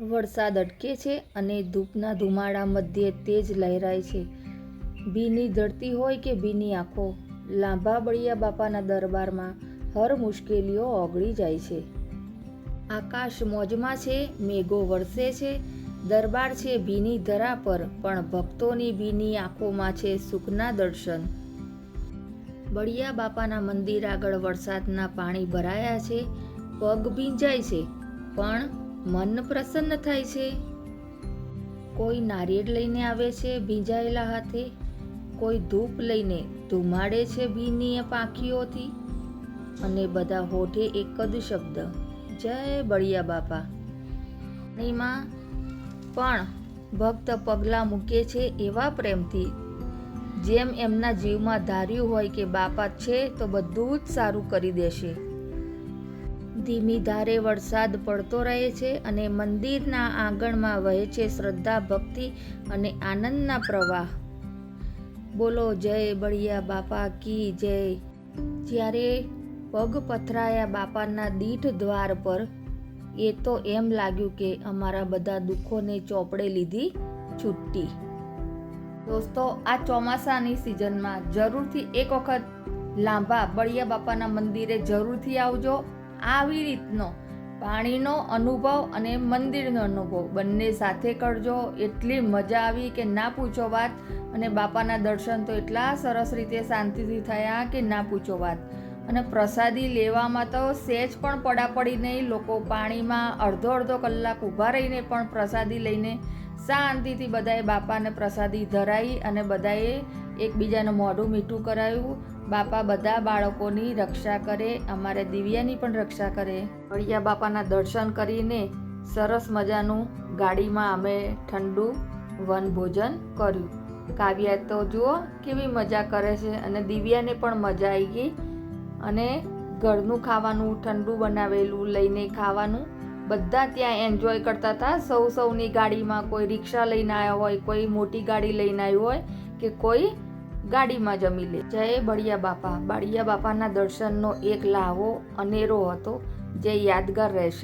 વરસાદ અટકે છે અને ધૂપના ધુમાડા મધ્યે તેજ લહેરાય છે. ભીની ધરતી હોય કે ભીની આંખો, લાંબા બળિયા બાપાના દરબારમાં હર મુશ્કેલીઓ ઓગળી જાય છે. આકાશ મોજમાં છે, મેઘો વરસે છે, દરબાર છે ભીની ધરા પર, પણ ભક્તોની ભીની આંખોમાં છે સુખના દર્શન. બળિયા બાપાના મંદિર આગળ વરસાદના પાણી ભરાયા છે, પગ ભીંજાય છે, પણ મન પ્રસન્ન થાય છે. કોઈ નારિયેળ લઈને આવે છે ભીંજાયેલા હાથે, કોઈ ધૂપ લઈને ધુમાડે છે ભીની પાંખીઓથી. અને બધા હોઠે એક જ શબ્દ, જય બળિયા બાપા. પાણીમાં પણ ભક્ત પગલાં મૂકે છે એવા પ્રેમથી. જેમ એમના જીવમાં ધાર્યું હોય કે બાપા છે તો બધું જ સારું કરી દેશે. ધીમી ધારે વરસાદ પડતો રહે છે અને મંદિરના આંગણમાં વહે છે શ્રદ્ધા, ભક્તિ અને આનંદના પ્રવાહ. બોલો, જય બળિયા બાપા કી જય. જ્યારે પગ પથરાયા બાપાના દીઠ દ્વાર પર, એ તો એમ લાગ્યું કે અમારા બધા દુઃખોને ચોપડે લીધી છુટ્ટી. દોસ્તો, આ ચોમાસાની સિઝનમાં જરૂરથી એક વખત લાંબા બળિયા બાપાના મંદિરે જરૂરથી આવજો. આવી રીતનો પાણીનો અનુભવ અને મંદિરનો અનુભવ. બંને સાથે કરજો, એટલી મજા આવી કે ના પૂછો વાત. અને બાપાના દર્શન તો એટલા સરસ રીતે શાંતિથી થયા કે ના પૂછો વાત. અને પ્રસાદી લેવામાં તો સહેજ પણ પડાપડી નહીં. લોકો પાણીમાં અડધો અડધો કલાક ઊભા રહીને પણ પ્રસાદી લઈને શાંતિથી બધાએ બાપાને પ્રસાદી ધરાઈ અને બધાએ એકબીજાનું મોઢું મીઠું કરાયું. બાપા બધા બાળકોની રક્ષા કરે, અમારે દિવ્યાની પણ રક્ષા કરે. બળિયા બાપાના દર્શન કરીને સરસ મજાનું ગાડીમાં અમે ઠંડુ વનભોજન કર્યું. કાવ્યા તો જુઓ કેવી મજા કરે છે અને દિવ્યાને પણ મજા આવી ગઈ. અને ઘરનું ખાવાનું, ઠંડુ બનાવેલું લઈને ખાવાનું, બધા ત્યાં એન્જોય કરતા હતા. સૌ સૌની ગાડીમાં કોઈ રિક્ષા લઈને આવ્યા હોય, કોઈ મોટી ગાડી લઈને આવ્યું હોય કે કોઈ ગાડીમાં જમી લે. જય બળિયા બાપા. બળિયા બાપાના દર્શનનો એક લાહો અનેરો હતો જે યાદગાર રહેશે.